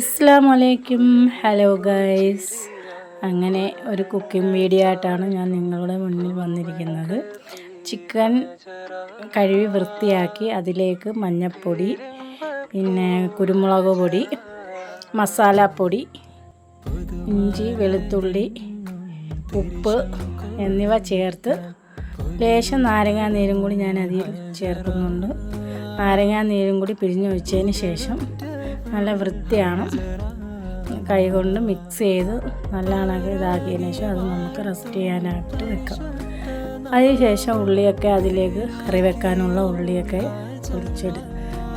അസ്സാം വലൈക്കും hello guys അങ്ങനെ ഒരു കുക്കിംഗ് വീഡിയോ ആയിട്ടാണ് ഞാൻ നിങ്ങളുടെ മുന്നിൽ വന്നിരിക്കുന്നത്. ചിക്കൻ കഴുകി വൃത്തിയാക്കി അതിലേക്ക് മഞ്ഞൾപ്പൊടി പിന്നെ കുരുമുളക് പൊടി മസാലപ്പൊടി ഇഞ്ചി വെളുത്തുള്ളി ഉപ്പ് എന്നിവ ചേർത്ത് ലേശം നാരങ്ങാ നീരും കൂടി ഞാൻ അതിൽ ചേർക്കുന്നുണ്ട്. നാരങ്ങാ നീരും കൂടി പിഴിഞ്ഞൊഴിച്ചതിന് ശേഷം നല്ല വൃത്തിയാണ്. കൈ കൊണ്ട് മിക്സ് ചെയ്ത് നല്ലോണം ഇതാക്കിയതിന് ശേഷം അത് നമുക്ക് റെസ്റ്റ് ചെയ്യാനായിട്ട് വെക്കാം. അതിനുശേഷം ഉള്ളിയൊക്കെ അതിലേക്ക് കറി വെക്കാനുള്ള ഉള്ളിയൊക്കെ പൊടിച്ചെടു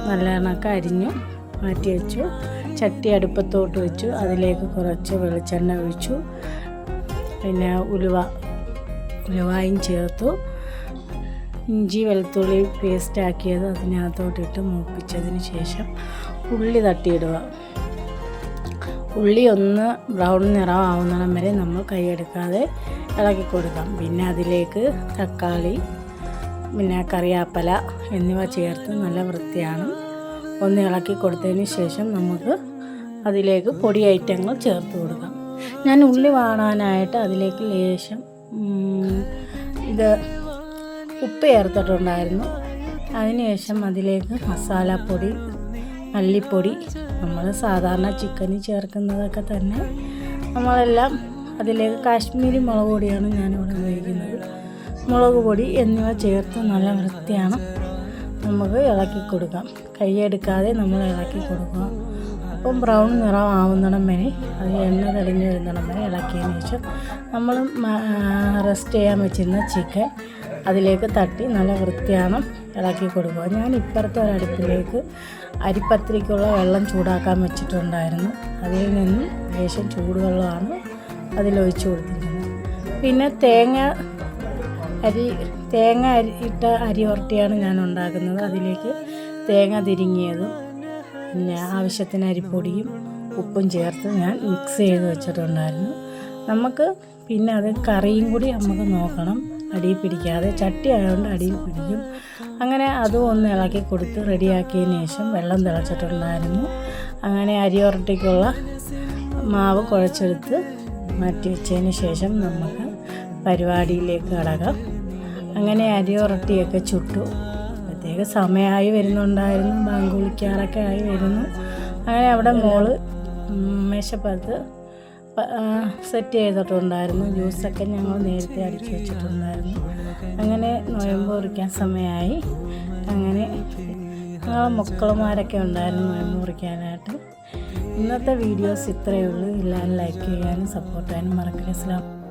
നല്ലോണമൊക്കെ അരിഞ്ഞു മാറ്റി വെച്ചു. ചട്ടി അടുപ്പത്തോട്ട് വെച്ചു. അതിലേക്ക് കുറച്ച് വെളിച്ചെണ്ണ ഒഴിച്ചു. പിന്നെ ഉലുവ ഉലുവായും ചേർത്തു. ഇഞ്ചി വെളുത്തുള്ളി പേസ്റ്റ് ആക്കിയത് അതിനകത്തോട്ടിട്ട് മൂപ്പിച്ചതിന് ശേഷം ഉള്ളി തട്ടിയിടുക. ഉള്ളി ഒന്ന് ബ്രൗൺ നിറമാവുന്നിടം വരെ നമ്മൾ കൈയെടുക്കാതെ ഇളക്കി കൊടുക്കാം. പിന്നെ അതിലേക്ക് തക്കാളി പിന്നെ കറിയാപ്പല എന്നിവ ചേർത്ത് നല്ല വൃത്തിയാണ്. ഒന്ന് ഇളക്കി കൊടുത്തതിന് ശേഷം നമുക്ക് അതിലേക്ക് പൊടി ഐറ്റങ്ങൾ ചേർത്ത് കൊടുക്കാം. ഞാൻ ഉള്ളി വാടാനായിട്ട് അതിലേക്ക് ലേശം ഇത് ഉപ്പ് ചേർത്തിട്ടുണ്ടായിരുന്നു. അതിനുശേഷം അതിലേക്ക് മസാലപ്പൊടി മല്ലിപ്പൊടി നമ്മൾ സാധാരണ ചിക്കനിൽ ചേർക്കുന്നതൊക്കെ തന്നെ നമ്മളെല്ലാം അതിലേക്ക് കാശ്മീരി മുളക് പൊടിയാണ് ഞാനിവിടെ ഉപയോഗിക്കുന്നത്. മുളക് പൊടി എന്നിവ ചേർത്ത് നല്ല വൃത്തിയാണ് നമുക്ക് ഇളക്കി കൊടുക്കാം. കൈയെടുക്കാതെ നമ്മൾ ഇളക്കി കൊടുക്കുക. അപ്പം ബ്രൗൺ നിറം ആവുന്നിടം വരെ അത് എണ്ണ തെളിഞ്ഞ് വരുന്നിടം വരെ ഇളക്കിയതിന് ശേഷം നമ്മൾ റെസ്റ്റ് ചെയ്യാൻ വെച്ചിരുന്ന ചിക്കൻ അതിലേക്ക് തട്ടി നല്ല വൃത്തിയാണ് ഇളക്കി കൊടുക്കുക. ഞാൻ ഇപ്പുറത്തെ ഒരടുപ്പിലേക്ക് അരിപ്പത്തിരിക്കുള്ള വെള്ളം ചൂടാക്കാൻ വെച്ചിട്ടുണ്ടായിരുന്നു. അതിൽ നിന്നും ലേശം ചൂടുവെള്ളമാണ് അതിലൊഴിച്ചു കൊടുത്തിരിക്കുന്നത്. പിന്നെ തേങ്ങ അരി തേങ്ങ അരി ഇട്ട അരി ഉരട്ടിയാണ് ഞാൻ ഉണ്ടാക്കുന്നത്. അതിലേക്ക് തേങ്ങ തിരിങ്ങിയതും പിന്നെ ആവശ്യത്തിന് അരിപ്പൊടിയും ഉപ്പും ചേർത്ത് ഞാൻ മിക്സ് ചെയ്ത് വെച്ചിട്ടുണ്ടായിരുന്നു. നമുക്ക് പിന്നെ അത് കറിയും കൂടി നമുക്ക് നോക്കണം. അടിയിൽ പിടിക്കാതെ ചട്ടി ആയതുകൊണ്ട് അടിയിൽ പിടിക്കും. അങ്ങനെ അതും ഒന്ന് ഇളക്കി കൊടുത്ത് റെഡിയാക്കിയതിന് ശേഷം വെള്ളം തിളച്ചിട്ടുണ്ടായിരുന്നു. അങ്ങനെ അരി ഉരട്ടിക്കുള്ള മാവ് കുഴച്ചെടുത്ത് മാറ്റി വെച്ചതിന് ശേഷം നമുക്ക് പരിപാടിയിലേക്ക് കടകാം അങ്ങനെ അരി ഉരട്ടിയൊക്കെ ചുട്ടു. പ്രത്യേക സമയമായി വരുന്നുണ്ടായിരുന്നു. ബാങ്ക് വിളിക്കാറൊക്കെ ആയി വരുന്നു. അങ്ങനെ അവിടെ മോൾ മേശപ്പുറത്ത് സെറ്റ് ചെയ്തിട്ടുണ്ടായിരുന്നു. ജ്യൂസൊക്കെ ഞങ്ങൾ നേരത്തെ അടിച്ചു വെച്ചിട്ടുണ്ടായിരുന്നു. അങ്ങനെ നോയമ്പ് കുറിക്കാൻ സമയമായി. അങ്ങനെ ഞങ്ങൾ മക്കളുമാരൊക്കെ ഉണ്ടായിരുന്നു നോയമ്പ് കുറിക്കാനായിട്ട് ഇന്നത്തെ വീഡിയോസ് ഇത്രയേ ഉള്ളൂ. എല്ലാവരും ലൈക്ക് ചെയ്യാനും സപ്പോർട്ട് ചെയ്യാനും മറക്കില്ല അസ്ലാം